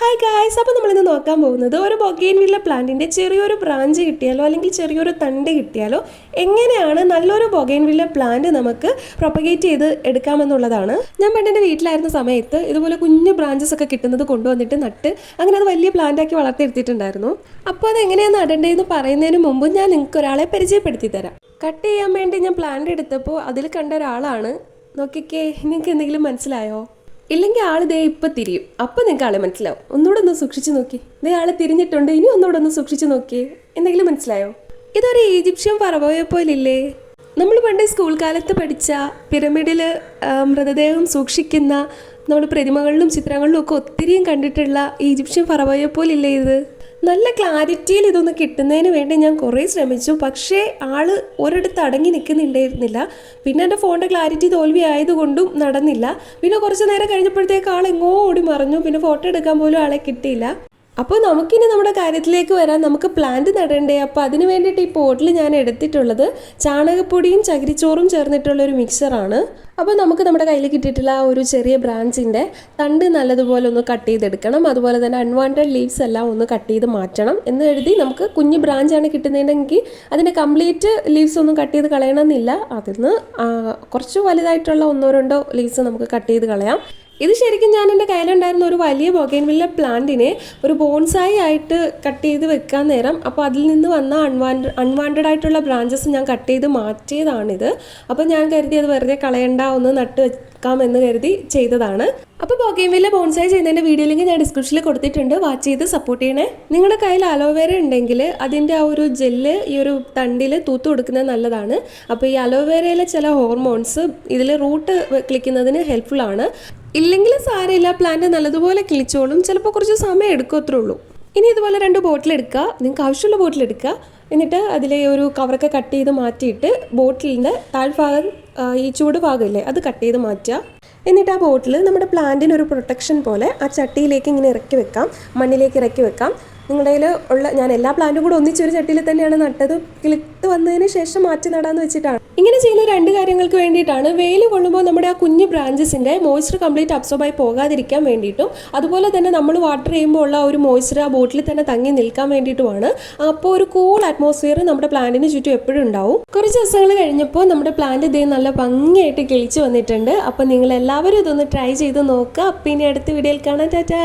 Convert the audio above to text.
Hi guys അപ്പോൾ നമ്മളിന്ന് നോക്കാൻ പോകുന്നത് ഒരു ബൊഗെയിൻ വില്ല പ്ലാന്റിന്റെ ചെറിയൊരു ബ്രാഞ്ച് കിട്ടിയാലോ അല്ലെങ്കിൽ ചെറിയൊരു തണ്ട് കിട്ടിയാലോ എങ്ങനെയാണ് നല്ലൊരു ബൊഗെയിൻ വില്ല പ്ലാന്റ് നമുക്ക് പ്രൊപ്പഗേറ്റ് ചെയ്ത് എടുക്കാമെന്നുള്ളതാണ്. ഞാൻ പണ്ട് എന്റെ വീട്ടിലായിരുന്ന സമയത്ത് ഇതുപോലെ കുഞ്ഞു ബ്രാഞ്ചസ് ഒക്കെ കിട്ടുന്നത് കൊണ്ടുവന്നിട്ട് നട്ട് അങ്ങനെ അത് വലിയ പ്ലാന്റ് ആക്കി വളർത്തിയെടുത്തിട്ടുണ്ടായിരുന്നു. അപ്പോൾ അത് എങ്ങനെയാണ് നടേണ്ടതെന്ന് പറയുന്നതിന് മുമ്പ് ഞാൻ നിങ്ങൾക്ക് ഒരാളെ പരിചയപ്പെടുത്തി തരാം കട്ട് ചെയ്യാൻ വേണ്ടി ഞാൻ പ്ലാന്റ് എടുത്തപ്പോൾ അതിൽ കണ്ട ഒരാളാണ്. നോക്കിക്കേ നിങ്ങൾക്ക് എന്തെങ്കിലും മനസ്സിലായോ? ഇല്ലെങ്കിൽ ആൾ ദേ ഇപ്പൊ തിരിയും. അപ്പൊ നിങ്ങൾക്ക് ആളെ മനസ്സിലാവും. ഒന്നുകൂടെ ഒന്ന് സൂക്ഷിച്ചു നോക്കി. ദേ ആൾ തിരിഞ്ഞിട്ടുണ്ട്. ഇനി ഒന്നുകൂടെ ഒന്ന് സൂക്ഷിച്ചു നോക്കി. എന്തെങ്കിലും മനസ്സിലായോ? ഇതൊരു ഈജിപ്ഷ്യൻ പറവയെ പോലില്ലേ? നമ്മൾ പണ്ട് സ്കൂൾ കാലത്ത് പഠിച്ച പിരമിഡിൽ മൃതദേഹം സൂക്ഷിക്കുന്ന നമ്മൾ പ്രതിമകളിലും ചിത്രങ്ങളിലും ഒക്കെ ഒത്തിരിയും കണ്ടിട്ടുള്ള ഈജിപ്ഷ്യൻ പറവയെ പോലില്ലേ ഇത്? നല്ല ക്ലാരിറ്റിയിൽ ഇതൊന്ന് കിട്ടുന്നതിന് വേണ്ടി ഞാൻ കുറേ ശ്രമിച്ചു. പക്ഷേ ആൾ ഒരിടത്ത് അടങ്ങി നിൽക്കുന്നുണ്ടായിരുന്നില്ല. പിന്നെ എന്റെ ഫോണിന്റെ ക്ലാരിറ്റി തോൽവി ആയതുകൊണ്ടും നടന്നില്ല. പിന്നെ കുറച്ച് നേരം കഴിഞ്ഞപ്പോഴത്തേക്ക് ആൾ എങ്ങോ ഓടി മറിഞ്ഞു. പിന്നെ ഫോട്ടോ എടുക്കാൻ പോലും ആളെ കിട്ടിയില്ല. അപ്പോൾ നമുക്കിനി നമ്മുടെ കാര്യത്തിലേക്ക് വരാൻ നമുക്ക് പ്ലാന്റ് നടണ്ടേ. അപ്പോൾ അതിന് വേണ്ടിയിട്ട് ഈ പോട്ടിൽ ഞാൻ എടുത്തിട്ടുള്ളത് ചാണകപ്പൊടിയും ചകിരിച്ചോറും ചേർന്നിട്ടുള്ള ഒരു മിക്സറാണ് അപ്പോൾ നമുക്ക് നമ്മുടെ കയ്യിൽ കിട്ടിയിട്ടുള്ള ആ ഒരു ചെറിയ ബ്രാഞ്ചിന്റെ തണ്ട് നല്ലതുപോലെ ഒന്ന് കട്ട് ചെയ്തെടുക്കണം. അതുപോലെ തന്നെ അൺവാണ്ടഡ് ലീവ്സ് എല്ലാം ഒന്ന് കട്ട് ചെയ്ത് മാറ്റണം എന്ന് എഴുതി നമുക്ക് കുഞ്ഞ് ബ്രാഞ്ചാണ് കിട്ടുന്നതെങ്കിൽ അതിന്റെ കംപ്ലീറ്റ് ലീവ്സ് ഒന്നും കട്ട് ചെയ്ത് കളയണമെന്നില്ല. അതിൽ നിന്ന് കുറച്ച് വലുതായിട്ടുള്ള ഒന്നോ രണ്ടോ ലീവ്സ് നമുക്ക് കട്ട് ചെയ്ത് കളയാം. ഇത് ശരിക്കും ഞാൻ എന്റെ കയ്യിലുണ്ടായിരുന്ന ഒരു വലിയ ബൊഗൈൻവില്ല പ്ലാന്റിനെ ഒരു ബോൺസായി ആയിട്ട് കട്ട് ചെയ്ത് വെക്കാൻ നേരം അപ്പോൾ അതിൽ നിന്ന് വന്ന അൺവാൻഡ് അൺവാണ്ടഡ് ആയിട്ടുള്ള ബ്രാഞ്ചസ് ഞാൻ കട്ട് ചെയ്ത് മാറ്റിയതാണിത്. അപ്പോൾ ഞാൻ കരുതി അത് വെറുതെ കളയണ്ട ഒന്ന് നട്ട് വെക്കാമെന്ന് കരുതി ചെയ്തതാണ്. അപ്പോൾ ബൊഗൈൻവില്ല ബോൺസായി ചെയ്യുന്നതിന്റെ വീഡിയോ ലിങ്ക് ഞാൻ ഡിസ്ക്രിപ്ഷനിൽ കൊടുത്തിട്ടുണ്ട്. വാച്ച് ചെയ്ത് സപ്പോർട്ട് ചെയ്യണേ. നിങ്ങളുടെ കയ്യിൽ അലോവേര ഉണ്ടെങ്കിൽ അതിന്റെ ആ ഒരു ജെല്ല് ഈ ഒരു തണ്ടിൽ തൂത്ത് കൊടുക്കുന്നത് നല്ലതാണ്. അപ്പോൾ ഈ അലോവേരയിലെ ചില ഹോർമോൺസ് ഇതിൽ റൂട്ട് ക്ലിക്കുന്നതിന് ഹെൽപ്ഫുൾ ആണ്. ഇല്ലെങ്കിൽ സാരമില്ല പ്ലാന്റ് നല്ലതുപോലെ കിളിച്ചോളും. ചിലപ്പോൾ കുറച്ച് സമയം എടുക്കും അത്രേ ഉള്ളൂ. ഇനി ഇതുപോലെ രണ്ട് ബോട്ടിൽ എടുക്കുക. നിങ്ങൾക്ക് ആവശ്യമുള്ള ബോട്ടിൽ എടുക്കുക. എന്നിട്ട് അതിലെ ഒരു കവറൊക്കെ കട്ട് ചെയ്ത് മാറ്റിയിട്ട് ബോട്ടിലിന്റെ താഴ്ഭാഗം ഈ ചൂട് ഭാഗമില്ലേ അത് കട്ട് ചെയ്ത് മാറ്റുക. എന്നിട്ട് ആ ബോട്ടിൽ നമ്മുടെ പ്ലാന്റിന് ഒരു പ്രൊട്ടക്ഷൻ പോലെ ആ ചട്ടിയിലേക്ക് ഇങ്ങനെ ഇറക്കി വെക്കാം. മണ്ണിലേക്ക് ഇറക്കി വെക്കാം. നിങ്ങളുടെ കയ്യിൽ ഉള്ള ഞാൻ എല്ലാ പ്ലാന്റും കൂടെ ഒന്നിച്ചൊരു ചട്ടിയിൽ തന്നെയാണ് നട്ടത്. കിളിത്ത് വന്നതിന് ശേഷം മാറ്റി നടാന്ന് വെച്ചിട്ടാണ്. ഇങ്ങനെ ചെയ്യുന്ന രണ്ട് കാര്യങ്ങൾക്ക് വേണ്ടിയിട്ടാണ്. വെയിൽ കൊള്ളുമ്പോൾ നമ്മുടെ ആ കുഞ്ഞു ബ്രാഞ്ചസിന്റെ മോയ്സ്ചർ കംപ്ലീറ്റ് അബ്സോർബ് ആയി പോകാതിരിക്കാൻ വേണ്ടിയിട്ടും അതുപോലെ തന്നെ നമ്മൾ വാട്ടർ ചെയ്യുമ്പോൾ ഉള്ള ഒരു മോയ്സ്ചർ ആ ബോട്ടിൽ തന്നെ തങ്ങി നിൽക്കാൻ വേണ്ടിയിട്ടുമാണ്. അപ്പോൾ ഒരു കൂൾ അറ്റ്മോസ്ഫിയർ നമ്മുടെ പ്ലാന്റിന് ചുറ്റും എപ്പോഴും ഉണ്ടാവും. കുറച്ച് ദിവസങ്ങൾ കഴിഞ്ഞപ്പോൾ നമ്മുടെ പ്ലാന്റ് ഇതേ നല്ല ഭംഗിയായിട്ട് കിളിച്ച് വന്നിട്ടുണ്ട്. അപ്പോൾ നിങ്ങൾ എല്ലാവരും ഇതൊന്ന് ട്രൈ ചെയ്ത് നോക്കുക. അപ്പം ഇനി അടുത്ത വീഡിയോയിൽ കാണാം. ടാറ്റാ!